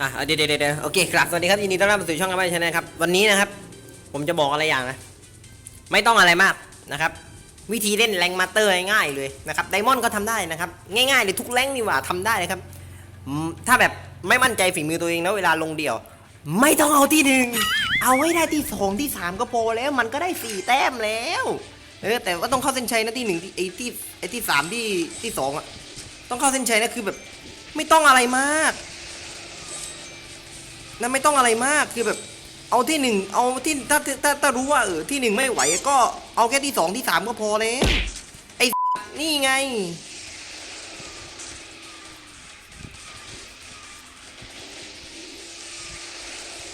อะเดี๋ยวเดี๋ยวเดี๋ยวโอเคครับสวัสดีครับยินดีต้อนรับสู่ช่องกระบายชาแนลครับวันนี้นะครับ ผมจะบอกอะไรอย่างนะ ไม่ต้องอะไรมากนะครับ วิธีเล่นแรงมาเตอร์ง่ายๆเลยนะครับไดมอนด์ก็ทำได้นะครับ ง่ายๆเลยทุกแรงนี่หว่าทำได้เลยครับ ถ้าแบบไม่มั่นใจฝีมือตัวเองนะเวลาลงเดี่ยว ไม่ต้องเอาที่หนึ่งเอาให้ได้ที่สองที่สามก็พอแล้ว มันก็ได้สี่แต้มแล้วเออแต่ว่าต้องเข้าเส้นชัยนะที่หนึ่งที่ไอ้ที่ไอ้ที่สามที่ที่สองอะต้องเข้าเส้นชัยนะคือแบบ ไม่ต้องอะไรมาก นะไม่ต้องอะไรมากคือแบบเอาที่หนึ่งเอาที่ถ้าถ้าถ้ารู้ว่าเออที่หนึ่งไม่ไหว ก็เอาแค่ที่สองที่สามก็พอแล้วไอ้นี่ไง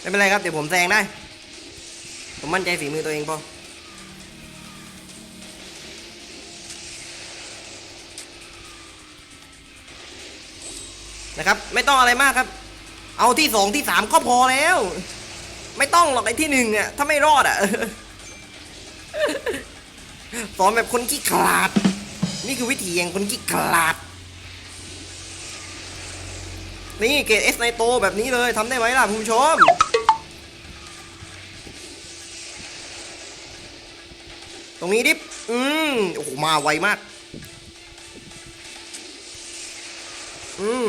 ไม่เป็นไรครับ เดี๋ยวผมแซงได้ ผมมั่นใจฝีมือตัวเองพอนะครับ ไม่ต้องอะไรมากครับ เอาที่สองที่สามก็พอแล้ว ไม่ต้องหรอกไอ้ที่หนึ่งเนี่ยถ้าไม่รอดอะสอนแบบคนขี้ขลาด นี่คือวิธีอย่งคนขี้ขลาด นี่เกรดเอสในโตแบบนี้เลยทำได้ไหมล่ะคุณผู้ชมตรงนี้ดิอืมโอ้โหมาไวมาก อืม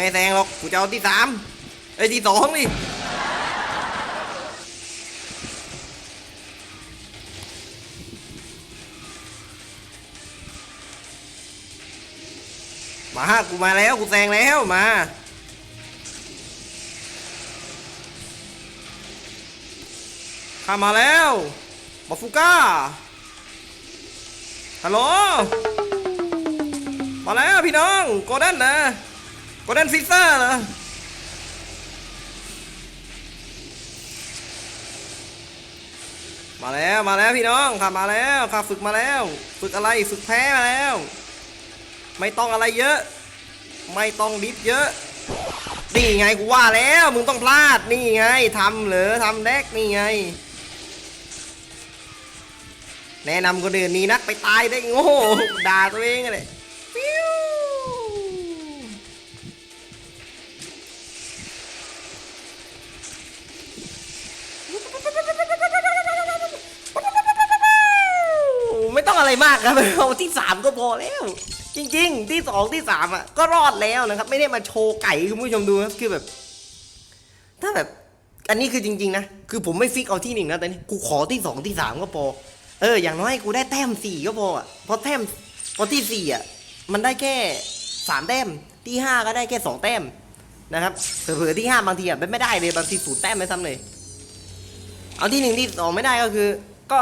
ไม่แซงหรอกกูจะเอาที่สามไอ้ที่สองดิมาฮะกูมาแล้วกูแซงแล้วมาข้ามาแล้วบาฟูก้าฮัลโหลมาแล้วพี่น้องโกลเด้นนะ กลเด้นฟิซอร์เหรอมาแล้วมาแล้วพี่น้องข้ามาแล้วข้าฝึกมาแล้ว ฝึกอะไรฝึกแพ้มาแล้ว ไม่ต้องอะไรเยอะ ไม่ต้องดิฟเยอะนี่ไงกูว่าแล้วมึงต้องพลาดนี่ไงทำเหรอทำแดกนี่ไง แนะนำคนอื่นนี่นักไปตายได้โง่ด่าตัวเองเลย อะไรมากครับเอาที่สามก็พอแล้ว จริง ๆ ที่สองที่สามอะก็รอดแล้วนะครับ ไม่ได้มาโชว์ไก่คุณผู้ชมดูครับคือแบบ ถ้าแบบ อันนี้คือจริง ๆ นะ คือผมไม่ฟิกเอาที่หนึ่งนะแต่นี่กูขอที่สองที่สามก็พอ เออ อย่างน้อยกูได้แต้มสี่ก็พออะเพราะแต้มเพราะที่สี่อะ มันได้แค่สามแต้มที่ห้าก็ได้แค่สองแต้มนะครับเผลอๆที่ห้าบางทีอะไม่ได้เลยบางทีศูนย์แต้มไม่ซ้ำเลย เอาที่หนึ่งที่สองไม่ได้ก็คือ ก็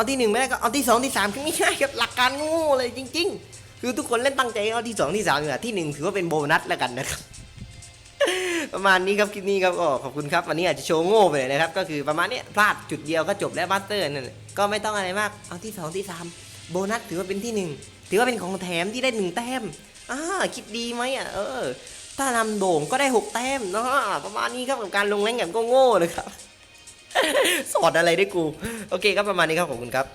เอาที่หนึ่งไม่ได้ก็เอาที่สองที่สามคือไม่ใช่ครับหลักการโงูเลยจริง ๆ คือทุกคนเล่นตั้งใจเอาที่สองที่สามเนี่ยที่หนึ่งถือว่าเป็นโบนัสแล้วกันนะครับประมาณนี้ครับคลิปนี้ครับก็ขอบคุณครับวันนี้อาจจะโชว์โง่ไปเลยนะครับ ก็คือประมาณนี้พลาดจุดเดียวก็จบแล้วมาสเตอร์นั่นก็ไม่ต้องอะไรมากเอาที่สองที่สามโบนัสถือว่าเป็นที่หนึ่งถือว่าเป็นของแถมที่ได้หนึ่งแต้มอ่าคิดดีไหมอะเออ ถ้านำโด่งก็ได้หกแต้มเนาะประมาณนี้ครับกับการลงแรงแบบโง่เลยครับ สอนอะไรได้กู โอเคครับประมาณนี้ครับขอบคุณครับ